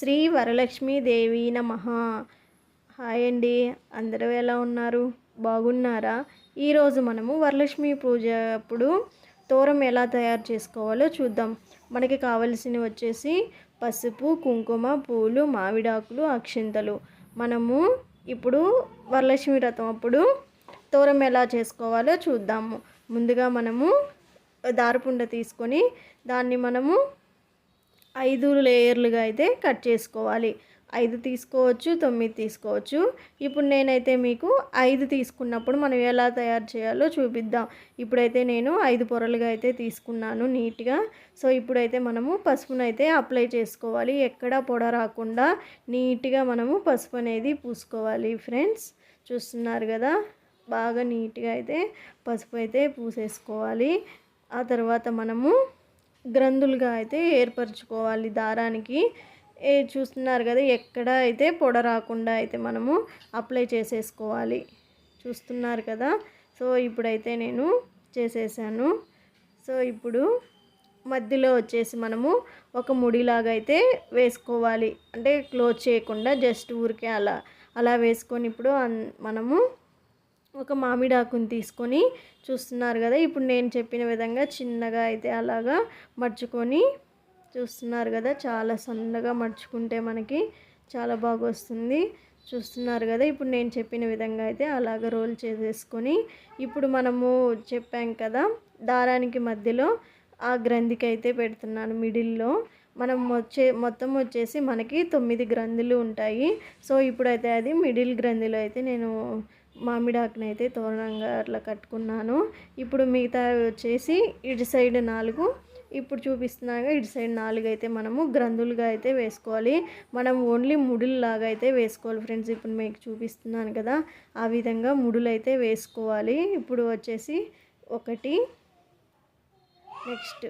శ్రీ వరలక్ష్మీదేవి నమ. హాయ్ అండి. అందరూ ఎలా ఉన్నారు? బాగున్నారా? ఈరోజు మనము వరలక్ష్మి పూజ అప్పుడు తోరం ఎలా తయారు చేసుకోవాలో చూద్దాం. మనకి కావలసినవి వచ్చేసి పసుపు కుంకుమ పూలు మామిడాకులు అక్షింతలు. మనము ఇప్పుడు వరలక్ష్మి వ్రతం అప్పుడు తోరం ఎలా చేసుకోవాలో చూద్దాము. ముందుగా మనము దారపుండ తీసుకొని దాన్ని మనము ఐదు లేయర్లుగా అయితే కట్ చేసుకోవాలి. ఐదు తీసుకోవచ్చు తొమ్మిది తీసుకోవచ్చు. ఇప్పుడు నేనైతే మీకు ఐదు తీసుకున్నప్పుడు మనం ఎలా తయారు చేయాలో చూపిద్దాం. ఇప్పుడైతే నేను ఐదు పొరలుగా అయితే తీసుకున్నాను నీట్గా. సో ఇప్పుడైతే మనము పసుపును అయితే అప్లై చేసుకోవాలి. ఎక్కడ పొడ రాకుండా నీట్గా మనము పసుపు అనేది పూసుకోవాలి ఫ్రెండ్స్. చూస్తున్నారు కదా? బాగా నీట్గా అయితే పసుపు అయితే పూసేసుకోవాలి. ఆ తర్వాత మనము గ్రంథులుగా అయితే ఏర్పరచుకోవాలి దారానికి. ఏ చూస్తున్నారు కదా ఎక్కడ అయితే పొడ రాకుండా అయితే మనము అప్లై చేసేసుకోవాలి. చూస్తున్నారు కదా సో ఇప్పుడైతే నేను చేసేసాను. సో ఇప్పుడు మధ్యలో వచ్చేసి మనము ఒక ముడిలాగా అయితే వేసుకోవాలి. అంటే క్లోజ్ చేయకుండా జస్ట్ ఊరికే అలా అలా వేసుకొని ఇప్పుడు మనము ఒక మామిడాకుని తీసుకొని చూస్తున్నారు కదా ఇప్పుడు నేను చెప్పిన విధంగా చిన్నగా అయితే అలాగా మర్చుకొని చూస్తున్నారు కదా చాలా సన్నగా మర్చుకుంటే మనకి చాలా బాగా వస్తుంది చూస్తున్నారు కదా ఇప్పుడు నేను చెప్పిన విధంగా అయితే అలాగ రోల్ చేసేసుకొని ఇప్పుడు మనము చెప్పాం కదా దారానికి మధ్యలో ఆ గ్రంథికి అయితే పెడుతున్నాను మిడిల్లో. మనం వచ్చే మొత్తం వచ్చేసి మనకి తొమ్మిది గ్రంథులు ఉంటాయి. సో ఇప్పుడైతే అది మిడిల్ గ్రంథిలో అయితే నేను మామిడాకుని అయితే తోరణంగా అట్లా కట్టుకున్నాను. ఇప్పుడు మిగతా వచ్చేసి ఇటు సైడ్ నాలుగు ఇప్పుడు చూపిస్తున్నాగా ఇటు సైడ్ నాలుగు అయితే మనము గ్రంథులుగా అయితే వేసుకోవాలి. మనం ఓన్లీ ముడుల్లాగా అయితే వేసుకోవాలి ఫ్రెండ్స్. ఇప్పుడు మీకు చూపిస్తున్నాను కదా ఆ విధంగా ముడులు అయితే వేసుకోవాలి. ఇప్పుడు వచ్చేసి ఒకటి నెక్స్ట్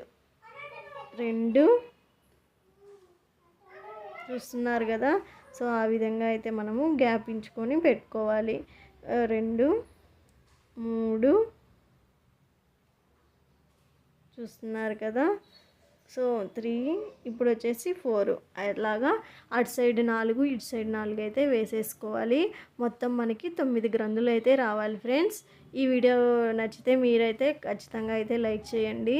రెండు చూస్తున్నారు కదా. సో ఆ విధంగా అయితే మనము గ్యాప్ ఇంచుకొని పెట్టుకోవాలి. రెండు మూడు. చూస్తున్నారు కదా. సో త్రీ ఇప్పుడు వచ్చేసి ఫోర్. అలాగా అటు సైడ్ నాలుగు ఇటు సైడ్ నాలుగు అయితే వేసేసుకోవాలి. మొత్తం మనకి తొమ్మిది గ్రంథులు అయితే రావాలి ఫ్రెండ్స్. ఈ వీడియో నచ్చితే మీరైతే ఖచ్చితంగా అయితే లైక్ చేయండి.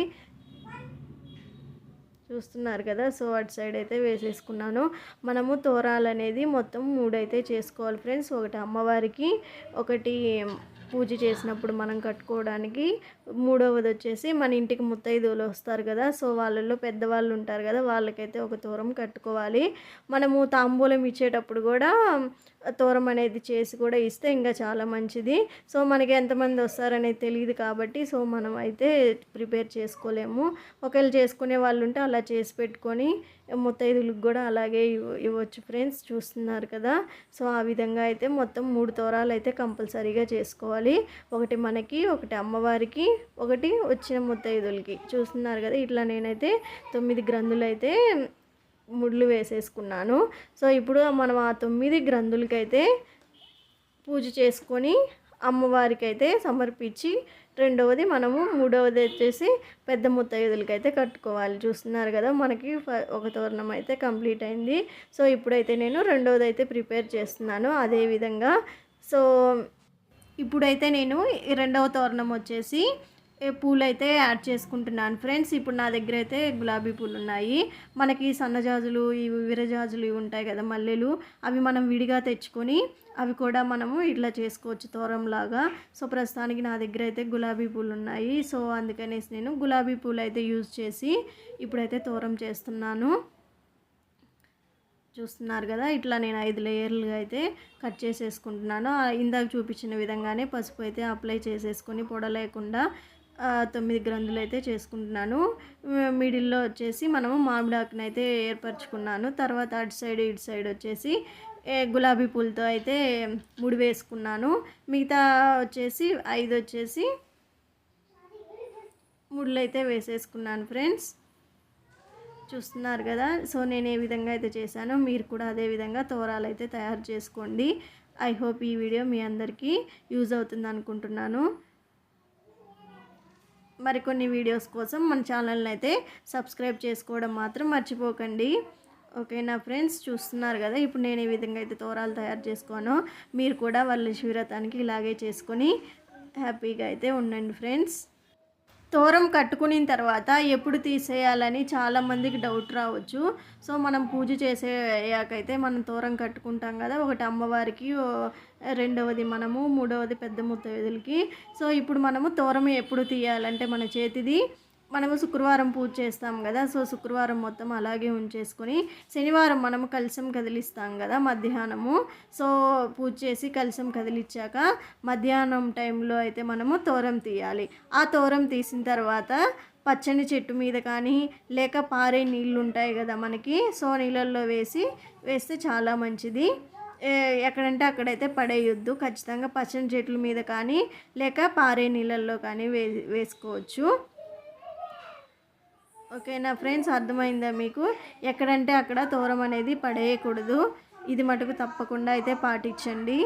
చూస్తున్నారు కదా. సో అటు సైడ్ అయితే వేసేసుకున్నాను. మనము తోరాలు అనేది మొత్తం మూడైతే చేసుకోవాలి ఫ్రెండ్స్. ఒకటి అమ్మవారికి ఒకటి పూజ చేసినప్పుడు మనం కట్టుకోవడానికి. మూడవది వచ్చేసి మన ఇంటికి ముత్తైదువులు వస్తారు కదా. సో వాళ్ళల్లో పెద్దవాళ్ళు ఉంటారు కదా. వాళ్ళకైతే ఒక తోరం కట్టుకోవాలి. మనము తాంబూలం ఇచ్చేటప్పుడు కూడా తోరం అనేది చేసి కూడా ఇస్తే ఇంకా చాలా మంచిది. సో మనకి ఎంతమంది వస్తారనేది తెలియదు కాబట్టి సో మనం అయితే ప్రిపేర్ చేసుకోలేము. ఒకవేళ చేసుకునే వాళ్ళు ఉంటే అలా చేసి పెట్టుకొని ముత్తైదులకు కూడా అలాగే ఇవ్వచ్చు ఫ్రెండ్స్ చూస్తున్నారు కదా. సో ఆ విధంగా అయితే మొత్తం మూడు తోరాలు అయితే కంపల్సరీగా చేసుకోవాలి. ఒకటి మనకి ఒకటి అమ్మవారికి ఒకటి వచ్చిన ముత్తైదులకి చూస్తున్నారు కదా ఇట్లా నేనైతే తొమ్మిది గ్రంథులు అయితే ముడ్లు వేసేసుకున్నాను. సో ఇప్పుడు మనం ఆ తొమ్మిది గ్రంథులకైతే పూజ చేసుకొని అమ్మవారికి అయితే సమర్పించి రెండవది మనము మూడవది వచ్చేసి పెద్ద ముత్తైదులకి అయితే కట్టుకోవాలి. చూస్తున్నారు కదా మనకి ఒక తోరణం అయితే కంప్లీట్ అయింది. సో ఇప్పుడైతే నేను రెండవది అయితే ప్రిపేర్ చేస్తున్నాను అదేవిధంగా సో ఇప్పుడైతే నేను రెండవ తోరణం వచ్చేసి పూలు అయితే యాడ్ చేసుకుంటున్నాను ఫ్రెండ్స్ ఇప్పుడు నా దగ్గర అయితే గులాబీ పూలు ఉన్నాయి మనకి సన్నజాజులు ఇవి విరజాజులు ఇవి ఉంటాయి కదా మల్లెలు అవి మనం విడిగా తెచ్చుకొని అవి కూడా మనము ఇట్లా చేసుకోవచ్చు తోరంలాగా. సో ప్రస్తుతానికి నా దగ్గర అయితే గులాబీ పూలు ఉన్నాయి సో అందుకనేసి నేను గులాబీ పూలు అయితే యూజ్ చేసి ఇప్పుడైతే తోరం చేస్తున్నాను. చూస్తున్నారు కదా ఇట్లా నేను ఐదు లేయర్లుగా అయితే కట్ చేసేసుకుంటున్నాను. ఇందాక చూపించిన విధంగానే పసుపు అయితే అప్లై చేసేసుకొని పొడ లేకుండా తొమ్మిది గ్రంథులు అయితే చేసుకుంటున్నాను మిడిల్లో వచ్చేసి మనము మామిడాకుని అయితే ఏర్పరచుకున్నాను. తర్వాత అటు సైడ్ ఇటు సైడ్ వచ్చేసి గులాబీ పూలతో అయితే ముడి వేసుకున్నాను. మిగతా వచ్చేసి ఐదు వచ్చేసి ముళ్ళు అయితే వేసేసుకున్నాను ఫ్రెండ్స్. చూస్తున్నారు కదా? సో నేను ఏ విధంగా అయితే చేశానో మీరు కూడా అదే విధంగా తోరాలు అయితే తయారు చేసుకోండి. ఐ హోప్ ఈ వీడియో మీ అందరికీ యూజ్ అవుతుంది అనుకుంటున్నాను. మరికొన్ని వీడియోస్ కోసం మన ఛానల్ని అయితే సబ్స్క్రైబ్ చేసుకోవడం మాత్రం మర్చిపోకండి. ఓకేనా ఫ్రెండ్స్? చూస్తున్నారు కదా ఇప్పుడు నేను ఈ విధంగా అయితే తోరాలు తయారు చేసుకోను మీరు కూడా వాళ్ళ శివరథానికి ఇలాగే చేసుకొని హ్యాపీగా అయితే ఉండండి ఫ్రెండ్స్. తోరం కట్టుకున్న తర్వాత ఎప్పుడు తీసేయాలని చాలామందికి డౌట్ రావచ్చు. సో మనం పూజ చేసేయాకైతే మనం తోరం కట్టుకుంటాం కదా ఒకటి అమ్మవారికి రెండవది మనము మూడవది పెద్ద ముత్తైదులకి. సో ఇప్పుడు మనము తోరం ఎప్పుడు తీయాలంటే మన చేతిది మనము శుక్రవారం పూజ చేస్తాం కదా సో శుక్రవారం మొత్తం అలాగే ఉంచేసుకొని శనివారం మనము కలసం కదిలిస్తాం కదా మధ్యాహ్నము. సో పూజ చేసి కలసం కదిలిచ్చాక మధ్యాహ్నం టైంలో అయితే మనము తోరం తీయాలి. ఆ తోరం తీసిన తర్వాత పచ్చని చెట్టు మీద కానీ లేక పారే నీళ్ళు ఉంటాయి కదా మనకి సో నీళ్ళల్లో వేసి వేస్తే చాలా మంచిది. ఎక్కడంటే అక్కడైతే పడేయొద్దు. ఖచ్చితంగా పచ్చని చెట్ల మీద కానీ లేక పారే నీళ్ళల్లో కానీ వే వేసుకోవచ్చు. ఓకేనా ఫ్రెండ్స్ అర్థమైందా మీకు? ఎక్కడంటే అక్కడ తోరం అనేది పడేయకూడదు. ఇది మటుకు తప్పకుండా అయితే పాటించండి.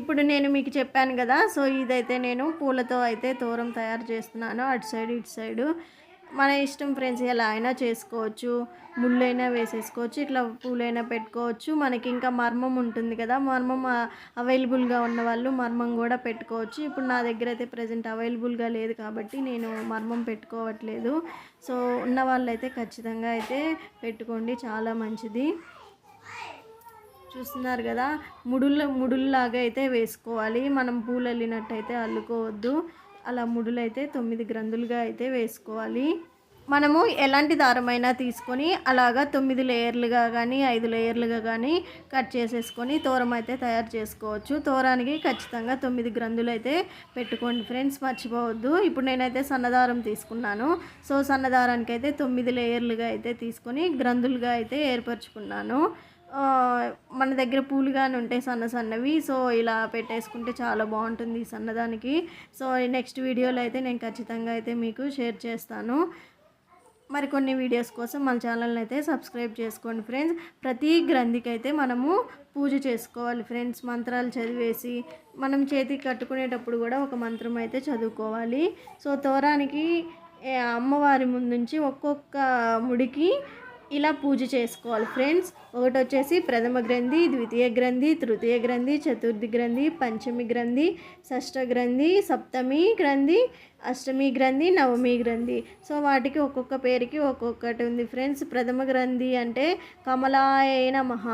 ఇప్పుడు నేను మీకు చెప్పాను కదా సో ఇదైతే నేను పూలతో అయితే తోరం తయారు చేస్తున్నాను అటు సైడ్ ఇటు సైడు. మన ఇష్టం ఫ్రెండ్స్ ఎలా అయినా చేసుకోవచ్చు. ముళ్ళైనా వేసేసుకోవచ్చు. ఇట్లా పూలైనా పెట్టుకోవచ్చు. మనకి ఇంకా మర్మం ఉంటుంది కదా. మర్మం అవైలబుల్గా ఉన్న వాళ్ళు మర్మం కూడా పెట్టుకోవచ్చు. ఇప్పుడు నా దగ్గర అయితే ప్రజెంట్ అవైలబుల్గా లేదు కాబట్టి నేను మర్మం పెట్టుకోవట్లేదు. సో ఉన్న వాళ్ళైతే ఖచ్చితంగా అయితే పెట్టుకోండి. చాలా మంచిది. చూస్తున్నారు కదా. ముడుల ముడుల్లాగా అయితే వేసుకోవాలి. మనం పూలు అల్లినట్టయితే అల్లుకోవద్దు. అలా ముడులైతే తొమ్మిది గ్రంథులుగా అయితే వేసుకోవాలి. మనము ఎలాంటి దారమైనా తీసుకొని అలాగా తొమ్మిది లేయర్లుగా కానీ ఐదు లేయర్లుగా కానీ కట్ చేసేసుకొని తోరం అయితే తయారు చేసుకోవచ్చు. తోరానికి ఖచ్చితంగా తొమ్మిది గ్రంథులు అయితే పెట్టుకోండి ఫ్రెండ్స్ మర్చిపోవద్దు. ఇప్పుడు నేనైతే సన్నదారం తీసుకున్నాను. సో సన్నదారానికి అయితే తొమ్మిది లేయర్లుగా అయితే తీసుకొని గ్రంథులుగా అయితే ఏర్పరచుకున్నాను. మన దగ్గర పూలు కానీ ఉంటాయి సన్న సన్నవి. సో ఇలా పెట్టేసుకుంటే చాలా బాగుంటుంది ఈ సన్నదానికి. సో నెక్స్ట్ వీడియోలో అయితే నేను ఖచ్చితంగా అయితే మీకు షేర్ చేస్తాను. మరికొన్ని వీడియోస్ కోసం మన ఛానల్ని అయితే సబ్స్క్రైబ్ చేసుకోండి ఫ్రెండ్స్. ప్రతి గ్రంథికి అయితే మనము పూజ చేసుకోవాలి ఫ్రెండ్స్. మంత్రాలు చదివేసి మనం చేతికి కట్టుకునేటప్పుడు కూడా ఒక మంత్రం అయితే చదువుకోవాలి. సో తోరానికి అమ్మవారి ముందు నుంచి ఒక్కొక్క ముడికి ఇలా పూజ చేసుకోవాలి ఫ్రెండ్స్. ఒకటి వచ్చేసి ప్రథమ గ్రంథి ద్వితీయ గ్రంథి తృతీయ గ్రంథి చతుర్థి గ్రంథి పంచమి గ్రంథి షష్ఠ గ్రంథి సప్తమి గ్రంథి అష్టమి గ్రంథి నవమి గ్రంథి. సో వాటికి ఒక్కొక్క పేరుకి ఒక్కొక్కటి ఉంది ఫ్రెండ్స్. ప్రథమ గ్రంథి అంటే కమలాయ నమః.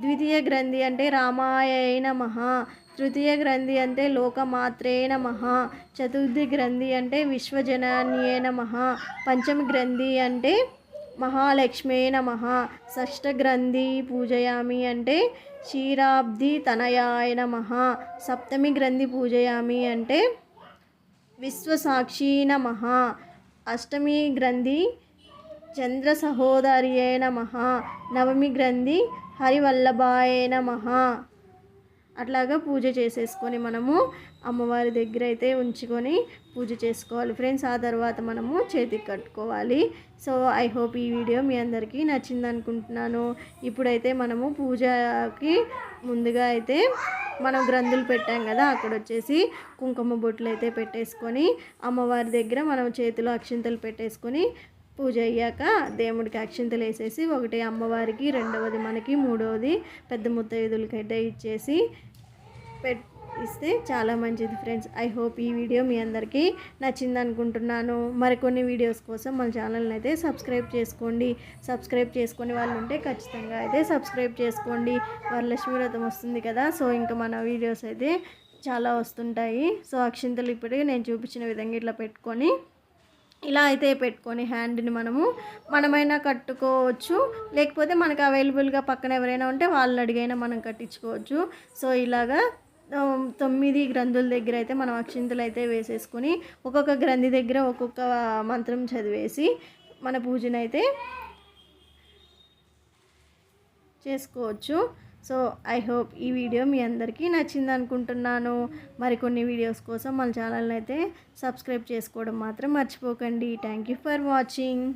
ద్వితీయ గ్రంథి అంటే రామాయ నమః. తృతీయ గ్రంథి అంటే లోకమాత్రే నమః. చతుర్థి గ్రంథి అంటే విశ్వజనన్యే నమః. పంచమి గ్రంథి అంటే మహాలక్ష్మే నమ. షష్ఠగ్రంథి పూజయామి అంటే క్షీరాబ్ది తనయాయ నమ. సప్తమి గ్రంథి పూజయామి అంటే విశ్వసాక్షి నమ. అష్టమి గ్రంథి చంద్ర సహోదర్యే నమ. నవమి గ్రంథి హరివల్లభాయ నమ. అట్లాగా పూజ చేసేసుకొని మనము అమ్మవారి దగ్గర అయితే ఉంచుకొని పూజ చేసుకోవాలి. ఫ్రెండ్స్ ఆ తర్వాత మనము చేతికి కట్టుకోవాలి. సో ఐ హోప్ ఈ వీడియో మీ అందరికీ నచ్చింది అనుకుంటున్నాను. ఇప్పుడైతే మనము పూజకి ముందుగా అయితే మనం గ్రంథులు పెట్టాం కదా అక్కడ వచ్చేసి కుంకుమ బొట్లు అయితే పెట్టేసుకొని అమ్మవారి దగ్గర మనం చేతిలో అక్షింతలు పెట్టేసుకొని పూజ అయ్యాక దేవుడికి అక్షింతలు వేసేసి ఒకటి అమ్మవారికి రెండవది మనకి మూడవది పెద్ద ముత్తైదులకి అయితే ఇచ్చేసి పెట్ ఇస్తే చాలా మంచిది ఫ్రెండ్స్. ఐ హోప్ ఈ వీడియో మీ అందరికీ నచ్చింది అనుకుంటున్నాను మరికొన్ని వీడియోస్ కోసం మన ఛానల్ని అయితే సబ్స్క్రైబ్ చేసుకోండి. సబ్స్క్రైబ్ చేసుకునే వాళ్ళు ఉంటే ఖచ్చితంగా అయితే సబ్స్క్రైబ్ చేసుకోండి. వరలక్ష్మి వ్రతం వస్తుంది కదా సో ఇంకా మన వీడియోస్ అయితే చాలా వస్తుంటాయి. సో అక్షింతలు ఇప్పటికీ నేను చూపించిన విధంగా ఇట్లా పెట్టుకొని ఇలా అయితే పెట్టుకొని హ్యాండ్ని మనము మనమైనా కట్టుకోవచ్చు. లేకపోతే మనకు అవైలబుల్గా పక్కన ఎవరైనా ఉంటే వాళ్ళని అడిగైనా మనం కట్టించుకోవచ్చు. సో ఇలాగా తొమ్మిది గ్రంథుల దగ్గర అయితే మనం అక్షింతలు అయితే వేసేసుకొని ఒక్కొక్క గ్రంథి దగ్గర ఒక్కొక్క మంత్రం చదివేసి మన పూజనైతే చేసుకోవచ్చు. సో ఐ హోప్ ఈ వీడియో మీ అందరికీ నచ్చింది అనుకుంటున్నాను. మరికొన్ని వీడియోస్ కోసం మన ఛానల్ని అయితే సబ్స్క్రైబ్ చేసుకోవడం మాత్రం మర్చిపోకండి. Thank you for watching